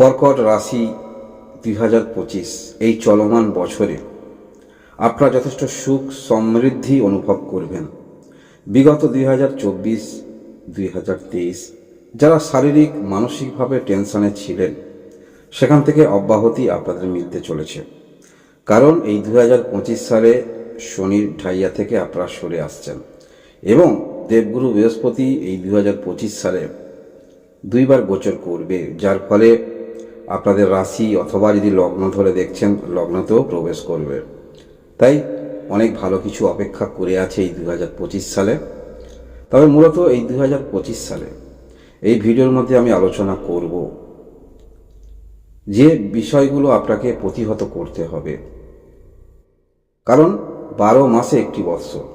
কর্কট রাশি দুই হাজার পঁচিশ, এই চলমান বছরে আপনারা যথেষ্ট সুখ সমৃদ্ধি অনুভব করবেন। বিগত দুই হাজার চব্বিশ, দুই হাজার তেইশ, যারা শারীরিক, মানসিকভাবে টেনশনে ছিলেন, সেখান থেকে অব্যাহতি আপনাদের মিলতে চলেছে। কারণ এই দু হাজার পঁচিশ সালে শনির ঢাইয়া থেকে আপনারা সরে আসছেন এবং দেবগুরু বৃহস্পতি এই দু হাজার পঁচিশ সালে দুইবার গোচর করবে, যার ফলে আপনাদের রাশি অথবা যদি লগ্ন ধরে দেখছেন, লগ্নতেও প্রবেশ করবে। তাই অনেক ভালো কিছু অপেক্ষা করে আছে এই দু হাজার পঁচিশ সালে। তবে মূলত এই দু হাজার পঁচিশ সালে এই ভিডিওর মধ্যে আমি আলোচনা করব যে বিষয়গুলো আপনাকে প্রতিহত করতে হবে। কারণ বারো মাসে একটি বৎসর।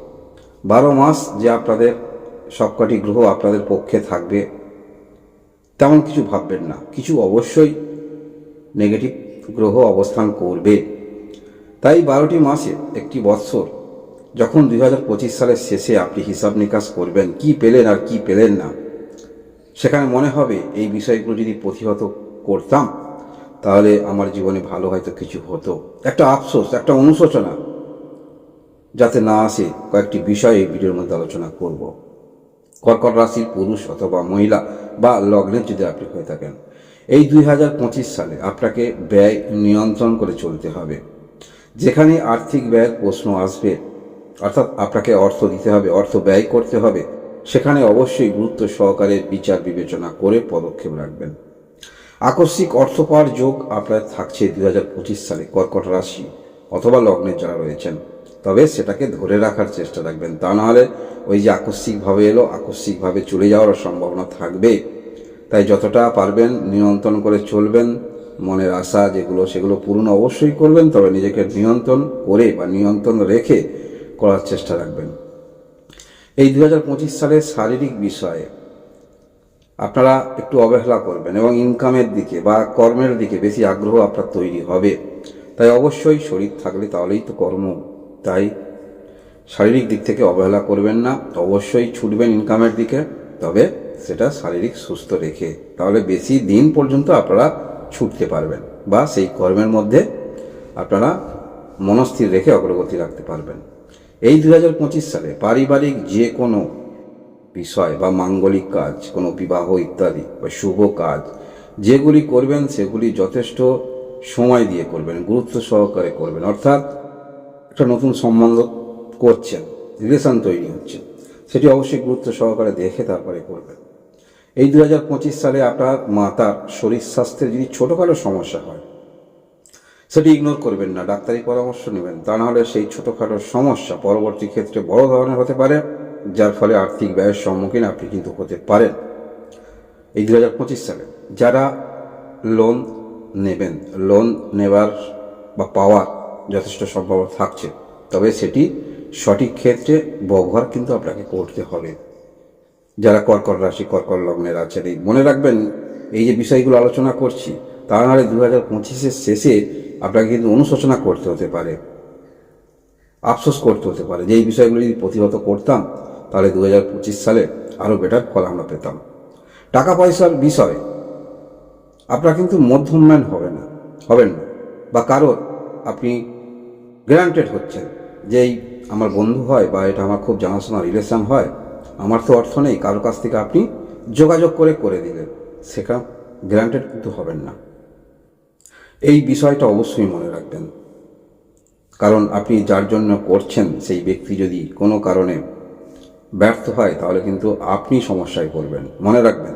বারো মাস যে আপনাদের সবকটি গ্রহ আপনাদের পক্ষে থাকবে, তেমন কিছু ভাববেন না। কিছু অবশ্যই নেগেটিভ গ্রহ অবস্থান করবে। তাই বারোটি মাসে একটি বৎসর, যখন দুই হাজার পঁচিশ সালের শেষে আপনি হিসাব নিকাশ করবেন, কি পেলেন আর কি পেলেন না, সেখানে মনে হবে এই বিষয়গুলো যদি প্রতিহত করতাম, তাহলে আমার জীবনে ভালো হয়তো কিছু হতো। একটা আফসোস, একটা অনুশোচনা, যাতে না আসে কয়েকটি বিষয় এই ভিডিওর মধ্যে আলোচনা করব। কর্কট রাশির পুরুষ অথবা মহিলা বা লগ্নের যদি আপনি হয়ে থাকেন এই দুই হাজার পঁচিশ সালে আপনাকে ব্যয় নিয়ন্ত্রণ করে চলতে হবে। যেখানে আর্থিক ব্যয়ের প্রশ্ন আসবে, অর্থাৎ আপনাকে অর্থ দিতে হবে, অর্থ ব্যয় করতে হবে, সেখানে অবশ্যই গুরুত্ব সহকারে বিচার বিবেচনা করে পদক্ষেপ রাখবেন। আকস্মিক অর্থ পাওয়ার যোগ আপনার থাকছে দুই হাজার পঁচিশ সালে কর্কট রাশি অথবা লগ্নের যারা রয়েছেন। তবে সেটাকে ধরে রাখার চেষ্টা রাখবেন। তা নাহলে ওই যে আকস্মিকভাবে এলো, আকস্মিকভাবে চলে যাওয়ার সম্ভাবনা থাকবে। তাই যতটা পারবেন নিয়ন্ত্রণ করে চলবেন, মনের আশা যেগুলো সেগুলো পূরণ অবশ্যই করবেন, তবে নিজেকে নিয়ন্ত্রণ করে বা নিয়ন্ত্রণ রেখে করার চেষ্টা রাখবেন। এই দু সালের শারীরিক বিষয়ে আপনারা একটু অবহেলা করবেন এবং ইনকামের দিকে বা কর্মের দিকে বেশি আগ্রহ আপনার তৈরি হবে। তাই অবশ্যই শরীর থাকলে তাহলেই তো কর্ম, তাই শারীরিক দিক থেকে অবহেলা করবেন না। অবশ্যই ছুটবেন ইনকামের দিকে, তবে সেটা শারীরিক সুস্থ রেখে, তাহলে বেশি দিন পর্যন্ত আপনারা ছুটতে পারবেন বা সেই কর্মের মধ্যে আপনারা মনস্থির রেখে অগ্রগতি রাখতে পারবেন। এই দু হাজার পঁচিশ সালে পারিবারিক যে কোনো বিষয় বা মাঙ্গলিক কাজ, কোনো বিবাহ ইত্যাদি বা শুভ কাজ, যেগুলি করবেন সেগুলি যথেষ্ট সময় দিয়ে করবেন, গুরুত্ব সহকারে করবেন। অর্থাৎ একটা নতুন সম্বন্ধ করছেন, রিলেশন তৈরি হচ্ছে, সেটি অবশ্যই গুরুত্ব সহকারে দেখে তারপরে করবেন। এই দু হাজার পঁচিশ সালে আপনার মাতার শরীর স্বাস্থ্যের যদি ছোটোখাটো সমস্যা হয়, সেটি ইগনোর করবেন না, ডাক্তারি পরামর্শ নেবেন। তা নাহলে সেই ছোটোখাটো সমস্যা পরবর্তী ক্ষেত্রে বড় ধরনের হতে পারে, যার ফলে আর্থিক ব্যয়ের সম্মুখীন আপনি কিন্তু হতে পারেন। এই দু হাজার পঁচিশ সালে যারা লোন নেবেন লোন নেবার বা পাওয়ার যথেষ্ট সম্ভাবনা থাকছে, তবে সেটি সঠিক ক্ষেত্রে ব্যবহার কিন্তু আপনাকে করতে হবে। যারা কর্কর রাশি কর্কর লগ্নের আছেন, এই মনে রাখবেন, এই যে বিষয়গুলো আলোচনা করছি, তা নাহলে দু হাজার পঁচিশের শেষে আপনাকে কিন্তু অনুশোচনা করতে হতে পারে, আফসোস করতে হতে পারে। যে এই বিষয়গুলো যদি প্রতিহত করতাম, তাহলে দু হাজার পঁচিশ সালে আরও বেটার ফল আমরা পেতাম। টাকা পয়সার বিষয়, আপনারা কিন্তু মধ্যমম্যান হবে না, হবেন না, বা কারোর আপনি গ্রান্টেড হচ্ছেন যে আমার বন্ধু হয় বা এটা আমার খুব জানাশোনা রিলেশন হয় আমার তো অর্থ নেই কারোর কাছ থেকে আপনি যোগাযোগ করে করে দিলেন। সেটা গ্রান্টেড কিন্তু হবেন না। এই বিষয়টা অবশ্যই মনে রাখবেন। কারণ আপনি যার জন্য করছেন, সেই ব্যক্তি যদি কোনো কারণে ব্যর্থ হয়, তাহলে কিন্তু আপনি সমস্যায় পড়বেন। মনে রাখবেন।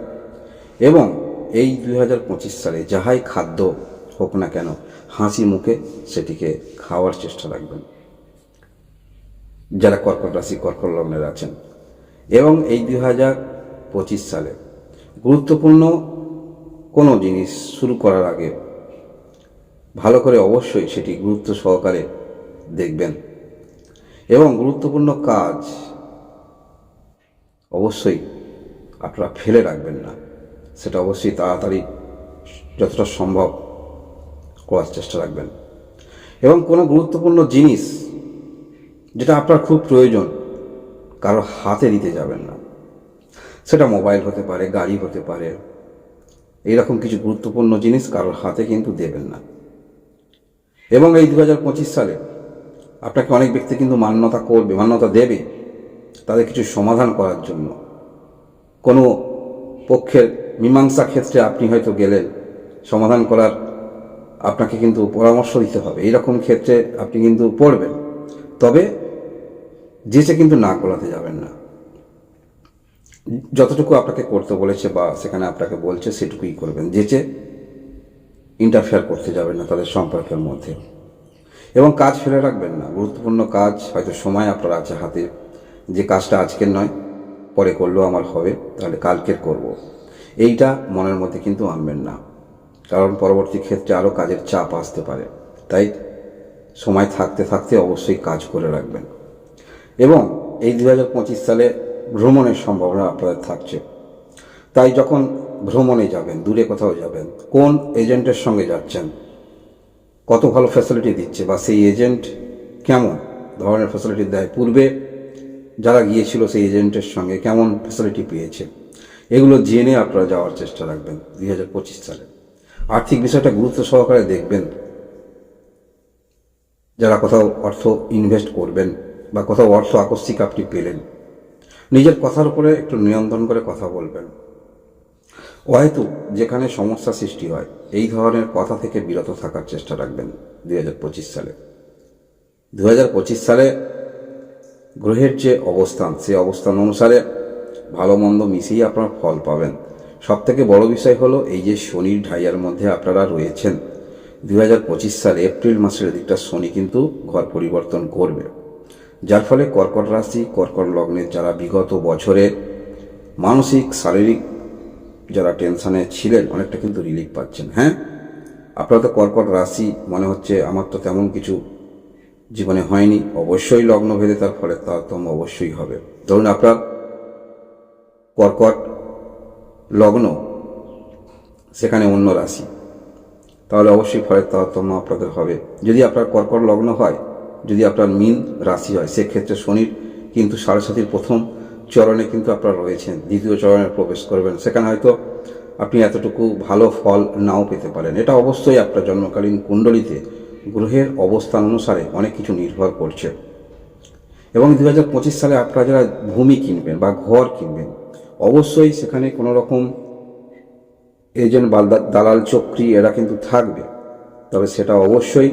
এবং এই দুই হাজার পঁচিশ সালে যাহাই খাদ্য হোক না কেন, হাসি মুখে সেটিকে খাওয়ার চেষ্টা রাখবেন। যারা কর্কট রাশি, কর্কট লগ্নের আছেন এবং এই দুই হাজার পঁচিশ সালে গুরুত্বপূর্ণ কোনো জিনিস শুরু করার আগে ভালো করে অবশ্যই সেটি গুরুত্ব সহকারে দেখবেন। এবং গুরুত্বপূর্ণ কাজ অবশ্যই আপনারা ফেলে রাখবেন না। সেটা অবশ্যই তাড়াতাড়ি যতটা সম্ভব করার চেষ্টা রাখবেন। এবং কোনো গুরুত্বপূর্ণ জিনিস যেটা আপনার খুব প্রয়োজন কারও হাতে দিতে যাবেন না। সেটা মোবাইল হতে পারে, গাড়ি হতে পারে এইরকম কিছু গুরুত্বপূর্ণ জিনিস কারোর হাতে কিন্তু দেবেন না। এবং এই দু হাজার পঁচিশ সালে আপনাকে অনেক ব্যক্তি কিন্তু মান্যতা করবে, মান্যতা দেবে তাদের কিছু সমাধান করার জন্য। কোনো পক্ষের মীমাংসা ক্ষেত্রে আপনি হয়তো গেলেন, সমাধান করার আপনাকে কিন্তু পরামর্শ দিতে হবে। এইরকম ক্ষেত্রে আপনি কিন্তু পড়বেন। তবে যেচে কিন্তু না গোলাতে যাবেন না। যতটুকু আপনাকে করতে বলেছে বা সেখানে আপনাকে বলছে, সেটুকুই করবেন। যেচে ইন্টারফেয়ার করতে যাবেন না তাদের সম্পর্কের মধ্যে। এবং কাজ ফেলে রাখবেন না। গুরুত্বপূর্ণ কাজ, হয়তো সময় আপনার আছে হাতে। যে কাজটা আজকের নয়, পরে করলেও আমার হবে, তাহলে কালকের করব। এইটা মনের মধ্যে কিন্তু আনবেন না। কারণ পরবর্তী ক্ষেত্রে আরও কাজের চাপ আসতে পারে। তাই সময় থাকতে থাকতে অবশ্যই কাজ করে রাখবেন। এবং এই দু পঁচিশ সালে ভ্রমণের সম্ভাবনা আপনাদের থাকছে। তাই যখন ভ্রমণে যাবেন, দূরে কোথাও যাবেন, কোন এজেন্টের সঙ্গে যাচ্ছেন, কত ভালো ফ্যাসিলিটি দিচ্ছে বা সেই এজেন্ট কেমন, ধরনের ফ্যাসিলিটি দেয় পূর্বে, যারা গিয়েছিল সেই এজেন্টের সঙ্গে কেমন ফ্যাসিলিটি পেয়েছে, এগুলো জেনে আপনারা যাওয়ার চেষ্টা রাখবেন দুই হাজার পঁচিশ সালে। আর্থিক বিষয়টা গুরুত্ব সহকারে দেখবেন, যারা কোথাও অর্থ ইনভেস্ট করবেন বা কোথাও অর্থ আকস্মিক আপনি পেলেন। নিজের কথার উপরে একটু নিয়ন্ত্রণ করে কথা বলবেন। হয়তো যেখানে সমস্যা সৃষ্টি হয়, এই ধরনের কথা থেকে বিরত থাকার চেষ্টা রাখবেন দু হাজার পঁচিশ সালে। দু হাজার পঁচিশ সালে গ্রহের যে অবস্থান, সে অবস্থান অনুসারে ভালো মন্দ মিশিয়ে আপনার ফল পাবেন। সব থেকে বড় বিষয় হলো এই যে শনির ঢাইয়ার মধ্যে আপনারা রয়েছেন। দু হাজার পঁচিশ সালে এপ্রিল মাসের দিকটা শনি কিন্তু ঘর পরিবর্তন করবে। যার ফলে কর্কট রাশি, কর্কট লগ্নের যারা বিগত বছরে মানসিক, শারীরিক যারা টেনশনে ছিলেন, অনেকটা কিন্তু রিলিফ পাচ্ছেন। হ্যাঁ? আপনারা তো কর্কট রাশি, মনে হচ্ছে আমার তো তেমন কিছু জীবনে হয়নি। অবশ্যই লগ্ন ভেদে তার ফলে তারতম্য অবশ্যই হবে। ধরুন আপনার কর্কট লগ্ন সেখানে অন্য রাশি, তাহলে অবশ্যই ফলের তারতম্য আপনাদের হবে। যদি আপনার কর্কট লগ্ন হয় যদি আপনার মিন রাশি হয়, সেক্ষেত্রে শনির কিন্তু সাড়ে সাতির প্রথম চরণে কিন্তু আপনারা রয়েছেন, দ্বিতীয় চরণে প্রবেশ করবেন। সেখানে হয়তো আপনি এতটুকু ভালো ফল নাও পেতে পারেন। এটা অবশ্যই আপনার জন্মকালীন কুণ্ডলিতে গ্রহের অবস্থান অনুসারে অনেক কিছু নির্ভর করছে। এবং দু হাজার পঁচিশ সালে আপনারা যারা ভূমি কিনবেন বা ঘর কিনবেন, অবশ্যই সেখানে কোনো রকম এজেন্ট বা দালাল চক্রি এরা কিন্তু থাকবে। তবে সেটা অবশ্যই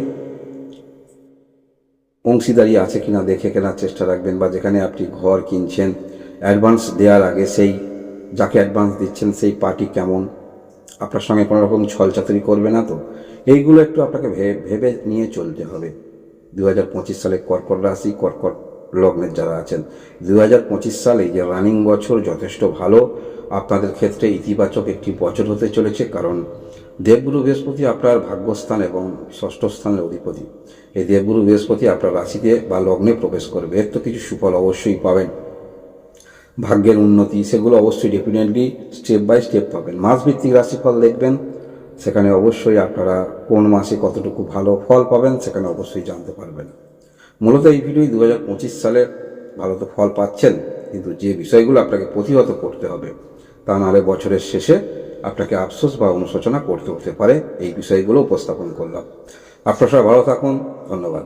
অংশীদারি আছে কিনা দেখে কেনার চেষ্টা রাখবেন বা যেখানে আপনি ঘর কিনছেন অ্যাডভান্স দেওয়ার আগে সেই, যাকে অ্যাডভান্স দিচ্ছেন সেই পার্টি কেমন? আপনার সঙ্গে কোনো রকম ছলচাতুরি করবে না তো? এইগুলো একটু আপনাকে ভেবে নিয়ে চলতে হবে। দু হাজার পঁচিশ সালে কর্কট রাশি, কর্কট লগ্নের যারা আছেন দু হাজার পঁচিশ সালে যে রানিং বছর যথেষ্ট ভালো। আপনাদের ক্ষেত্রে ইতিবাচক একটি বছর হতে চলেছে কারণ দেবগুরু বৃহস্পতি আপনার ভাগ্যস্থান এবং ষষ্ঠ স্থানের অধিপতি। এই দেবগুরু বৃহস্পতি আপনার রাশিতে বা লগ্নে প্রবেশ করবে। এর তো কিছু সুফল অবশ্যই পাবেন। ভাগ্যের উন্নতি, সেগুলো অবশ্যই ডেফিনেটলি স্টেপ বাই স্টেপ পাবেন। মাসভিত্তিক রাশিফল দেখবেন, সেখানে অবশ্যই আপনারা কোন মাসে কতটুকু ভালো ফল পাবেন সেখানে অবশ্যই জানতে পারবেন। মূলত এই ভিডিওই দু হাজার পঁচিশ সালে ভালো তো ফল পাচ্ছেন, কিন্তু যে বিষয়গুলো আপনাকে প্রতিহত করতে হবে, তা নাহলে বছরের শেষে আপনাকে আফসোস বা অনুশোচনা করতে হতে পারে, এই বিষয়গুলো উপস্থাপন করলাম। আপনারা সবাই ভালো থাকুন, ধন্যবাদ।